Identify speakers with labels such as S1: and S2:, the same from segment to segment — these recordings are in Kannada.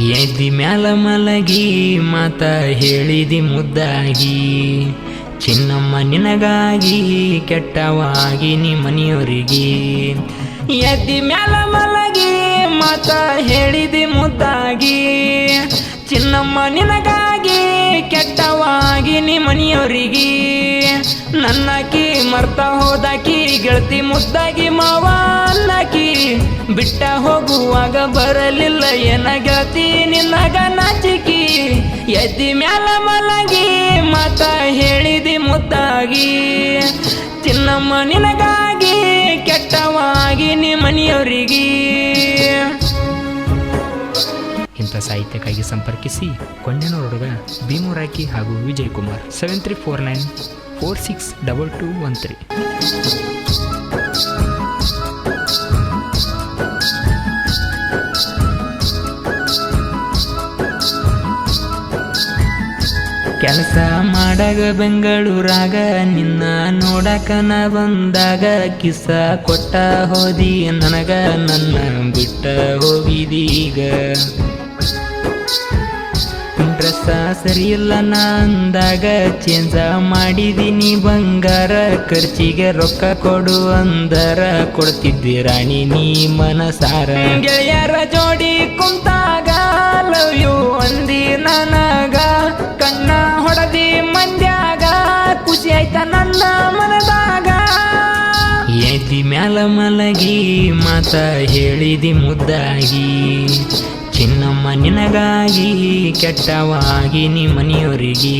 S1: ಎದ್ದಿ ಮ್ಯಾಲ ಮಲಗಿ ಮಾತ ಹೇಳಿದಿ ಮುದ್ದಾಗಿ. ಚಿನ್ನಮ್ಮ ನಿನಗಾಗಿ, ಕೆಟ್ಟವಾಗಿ ನಿ ಮನೆಯವರಿಗೆ ಎದ್ದಿ ಮ್ಯಾಲ ಮಲಗಿ ಮಾತ ಹೇಳಿದಿ ಮುದ್ದಾಗಿ. ಚಿನ್ನಮ್ಮ, ನಿನಗಾಗಿ ಕೆಟ್ಟವಾಗಿ ಮನೆಯವರಿಗೆ. ನನ್ನಕಿ ಮರ್ತ ಹೋದಾಕಿ ಗೆಳತಿ ಮುದ್ದಾಗಿ ಮಾವ ಅನ್ನಕಿ ಬಿಟ್ಟ ಹೋಗುವಾಗ ಬರಲಿಲ್ಲ ಏನ ಗೆಳತಿ, ನಿನ್ನಗ ನಾಚಿಕಿ. ಎದ್ದಿ ಮ್ಯಾಲ ಮಲಗಿ ಮಾತ ಹೇಳಿದಿ ಮುದ್ದಾಗಿ. ಚಿನ್ನಮ್ಮ, ನಿನಗಾಗಿ ಕೆಟ್ಟವಾಗಿ ಮನೆಯವರಿಗೆ. ಇಂಥ ಸಾಹಿತ್ಯಕ್ಕಾಗಿ ಸಂಪರ್ಕಿಸಿ ಕೊಂಡನೂರು ಹುಡುಗ ಭೀಮುರಾಕಿ ಹಾಗೂ Vijay Kumar. Seven three four nine four six double two one three ಕೆಲಸ ಮಾಡಾಗ ಬೆಂಗಳೂರಾಗ, ನಿನ್ನ ನೋಡಕನ ಬಂದಾಗ ಕಿಸ ಕೊಟ್ಟ ಹೋದಿ ನನಗ, ನನ್ನ ಬಿಟ್ಟ ಹೋಗಿದೀಗ. ಸರಿಯಿಲ್ಲ ನಂದಾಗ ಚೇಂಜ ಮಾಡಿದೀನಿ. ಬಂಗಾರ ಖರ್ಚಿಗೆ ರೊಕ್ಕ ಕೊಡು ಅಂದರ ಕೊಡ್ತಿದ್ದಿ ರಾಣಿ ನೀ ಮನಸಾರ. ಗೆಳೆಯರ ಜೋಡಿ ಕುಂತಾಗ ಲವ್ ಯು ಅಂದಿ ನನಗ. ಕಣ್ಣ ಹೊಡೆದಿ ಮಂದ್ಯಾಗ ಖುಷಿ ಆಯ್ತ ನನ್ನ ಮನದಾಗ. ಎದ್ದಿ ಮ್ಯಾಲ ಮಲಗಿ ಮಾತ ಹೇಳಿದಿ ಮುದ್ದಾಗಿ. ಚಿನ್ನಮ್ಮ ನಿನಗಾಗಿ ಕೆಟ್ಟವಾಗಿ ಮನೆಯವರಿಗೆ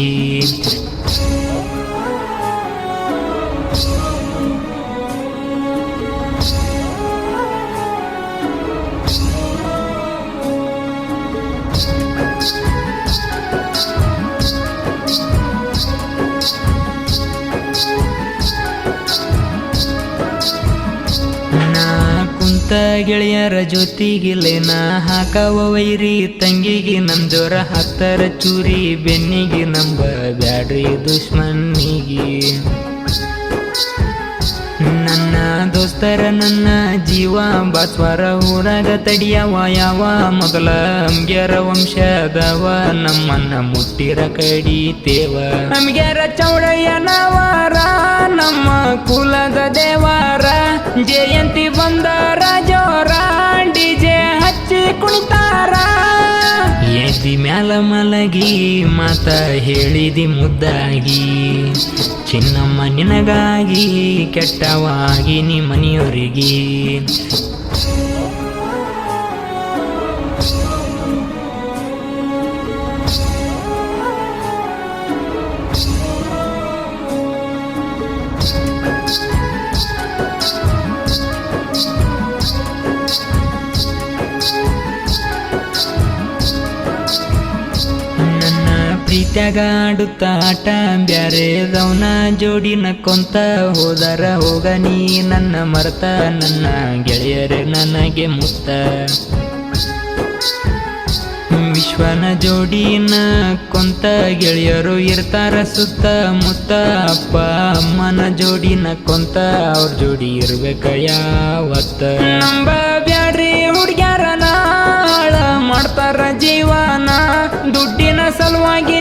S1: ಕುಂತ ಗೆಳೆಯರ ಜೊತೆಗಿಲ್ಲೇನ ಹಾಕವ ವೈರಿ ತಂಗಿಗೆ ನಮ್ ಜೋರ ಹತ್ತರ ಚೂರಿ ಬೆನ್ನಿಗೆ ನಂಬ ಬ್ಯಾಡ್ರಿ ದುಶ್ಮನ್ನಿಗೆ. ನನ್ನ ದೋಸ್ತರ ನನ್ನ ಜೀವ ಬಾಸ್ವರ ಊರಾಗ ತಡಿಯವ ಯಾವ ಮೊದಲ ಅಂಗ್ಯಾರ ವಂಶದವ ನಮ್ಮನ್ನ ಮುಟ್ಟಿರ ಕಡಿತೇವ ನಮ್ಗ್ಯಾರ ಚೌಡಯ್ಯನವರ ನಮ್ಮ ಕುಲದ ದೇವರ ಜಯಂತಿ ಮಲಗಿ ಮಾತ ಹೇಳಿದಿ ಮುದ್ದಾಗಿ. ಚಿನ್ನಮ್ಮ ನಿನಗಾಗಿ ಕೆಟ್ಟವಾಗಿ ನಿ ಮನೆಯವರಿಗೆ ಪ್ರೀತ್ಯಾಗ ಆಡುತ್ತ ಆಟ ಬ್ಯಾರೆದವನ ಜೋಡಿ ನಕ್ಕೊಂತ ಹೋದರ ಹೋಗ ನೀ ನನ್ನ ಮರ್ತ, ನನ್ನ ಗೆಳೆಯರೇ ನನಗೆ ಮುತ್ತ. ವಿಶ್ವನ ಜೋಡಿ ನಕ್ಕೊಂತ ಗೆಳೆಯರು ಇರ್ತಾರ ಸುತ್ತ ಮುತ್ತ. ಅಪ್ಪ ಅಮ್ಮನ ಜೋಡಿ ನಕ್ಕೊಂತ ಅವ್ರ ಜೋಡಿ ಇರ್ಬೇಕ ಯಾವತ್ತ. ನಂಬ ಬ್ಯಾಡ್ರಿ ಹುಡ್ಗ್ಯಾರನ ಮಾಡ್ತಾರ ಜೀವನ. ದುಡ್ಡಿನ ಸಲುವಾಗಿ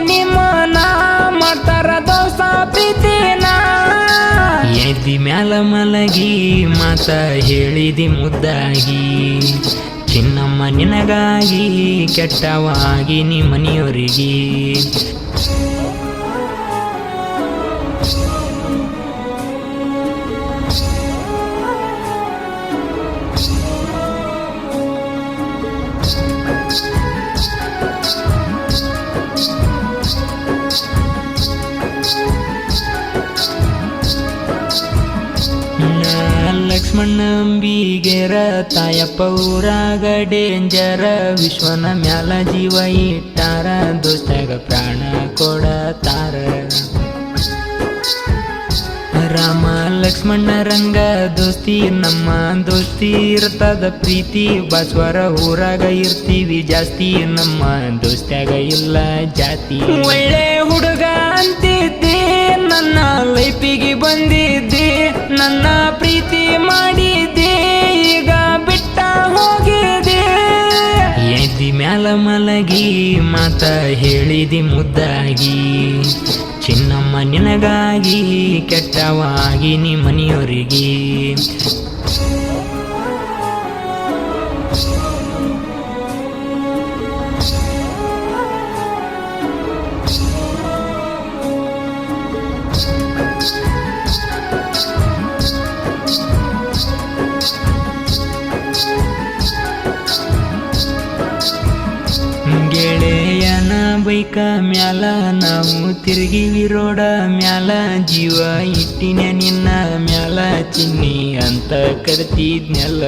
S1: ಮಲಗಿ ಮಾತ ಹೇಳಿದಿ ಮುದ್ದಾಗಿ. ಚಿನ್ನಮ್ಮ ನಿನಗಾಗಿ ಕೆಟ್ಟವಾಗಿ ಮನೆಯವರಿಗೆ ನಾ ಲಕ್ಷ್ಮಣ ಅಂಬಿಗೆರ ತಾಯಪ್ಪ ಊರಾಗ ಡೇಂಜರ ವಿಶ್ವನ ಮ್ಯಾಲ ಜೀವ ಇಟ್ಟಾರ ದೋಸ್ತಾಗ ಪ್ರಾಣ ಕೊಡತಾರ. ರಾಮ ಲಕ್ಷ್ಮಣ ರಂಗ ದೋಸ್ತಿ, ನಮ್ಮ ದೋಸ್ತಿ ಇರ್ತದ ಪ್ರೀತಿ. ಬಸ್ವರ ಊರಾಗ ಇರ್ತೀವಿ ಜಾಸ್ತಿ, ನಮ್ಮ ದೋಸ್ತ್ಯಾಗ ಇಲ್ಲ ಜಾತಿ. ಒಳ್ಳೆ ಹುಡುಗ ಅಂತಿದ್ದೆ ನನ್ನ ಲೈಫಿಗೆ ಬಂದಿದ್ದೆ, ನನ್ನ ಪ್ರೀತಿ ಮಾಡಿದ್ದೆ, ಈಗ ಬಿಟ್ಟ ಹೋಗಿದೆ. ಎದ್ದಿ ಮ್ಯಾಲ ಮಲಗಿ, ಮಾತ ಹೇಳಿದಿ ಮುದ್ದಾಗಿ. ಚಿನ್ನಮ್ಮ ನಿನಗಾಗಿ ಕೆಟ್ಟವಾಗಿ ಮನೆಯವರಿಗೆ ಗೆಳೆಯನ ಬೈಕ ಮ್ಯಾಲ ನಾವು ತಿರುಗಿವಿ ರೋಡ ಮ್ಯಾಲ ಜೀವ ಇಟ್ಟಿನ ನಿನ್ನ ಮ್ಯಾಲ ಚಿನ್ನಿ ಅಂತ ಕರ್ತಿದ್ನೆಲ್ಲ.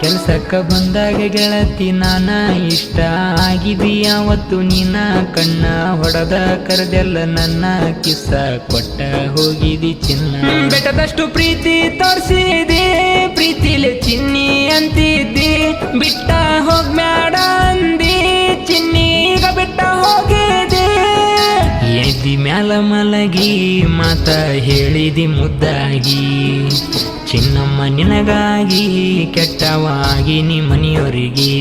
S1: ಕೆಲ್ಸಕ್ಕ ಬಂದಾಗ ಗೆಳತಿ, ನಾನ ಇಷ್ಟ ಆಗಿದಿ ಅವತ್ತು ನಿನ್ನ ಕಣ್ಣ ಹೊಡೆದ ಕರೆದೆಲ್ಲ ನನ್ನ ಕಿಸ್ಸ ಕೊಟ್ಟ ಹೋಗಿದಿ ಚಿನ್ನ. ಬೆಟ್ಟದಷ್ಟು ಪ್ರೀತಿ ತೋರಿಸಿದಿ. ಬಿಟ್ಟ ಹೋಗ್ಬ್ಯಾಡ ಅಂದಿ ಚಿನ್ನಿ ಬಿಟ್ಟ ಹೋಗಿದೆ ಎದಿ ಮ್ಯಾಲ ಮಲಗಿ, ಮಾತ ಹೇಳಿದಿ ಮುದ್ದಾಗಿ. ಚಿನ್ನಮ್ಮ ನಿನಗಾಗಿ ಕೆಟ್ಟವಾಗಿ ಮನೆಯವರಿಗೆ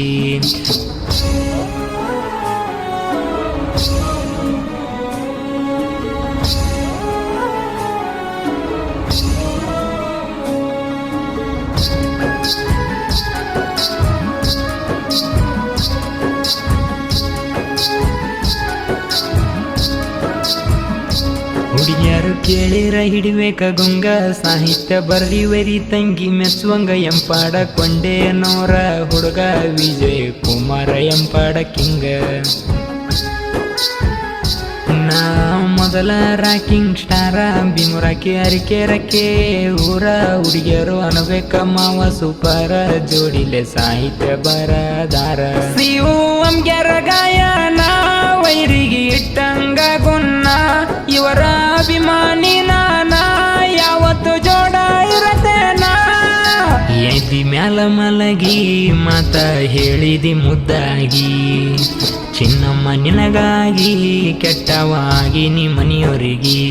S1: ಹುಡುಗಿಯರು ಕೇಳಿರ ಹಿಡಿಬೇಕ ಗುಂಗ. ಸಾಹಿತ್ಯ ಬರ್ಲಿವರಿ ತಂಗಿ ಮೆಚ್ಚುವಂಗ ಎಂಪಾಡ ಕೊಂಡೆ ನೋರ ಹುಡುಗ ವಿಜಯ್ ಕುಮಾರ ಎಂಪಾಡ ಕಿಂಗ. ನಾ ಮೊದಲ ರಾಕಿಂಗ್ ಸ್ಟಾರ ಬಿಮುರಾಕಿ ಅರಿಕೆ ರಕ್ಕೆ ಊರ ಹುಡುಗಿಯರು ಅನ್ಬೇಕ ಮಾವ ಸೂಪರ ಜೋಡಿಲೆ ಸಾಹಿತ್ಯ ಬರದಾರ. ಸಿಎಂ ಗಾಯ ನಾ ವೈರಿಗೆ ಇಟ್ಟಂಗ ಗುನ್ನ. ಇವರ ಅಭಿಮಾನಿ ನಾನ, ಯಾವತ್ತು ಜೋಡ ಇರತೇನ ಎದಿ ಮ್ಯಾಲ ಮಲಗಿ, ಮಾತ ಹೇಳಿದಿ ಮುದ್ದಾಗಿ. ಚಿನ್ನಮ್ಮ ನಿನಗಾಗಿ, ಕೆಟ್ಟವಾಗಿ ಮನೆಯವರಿಗೆ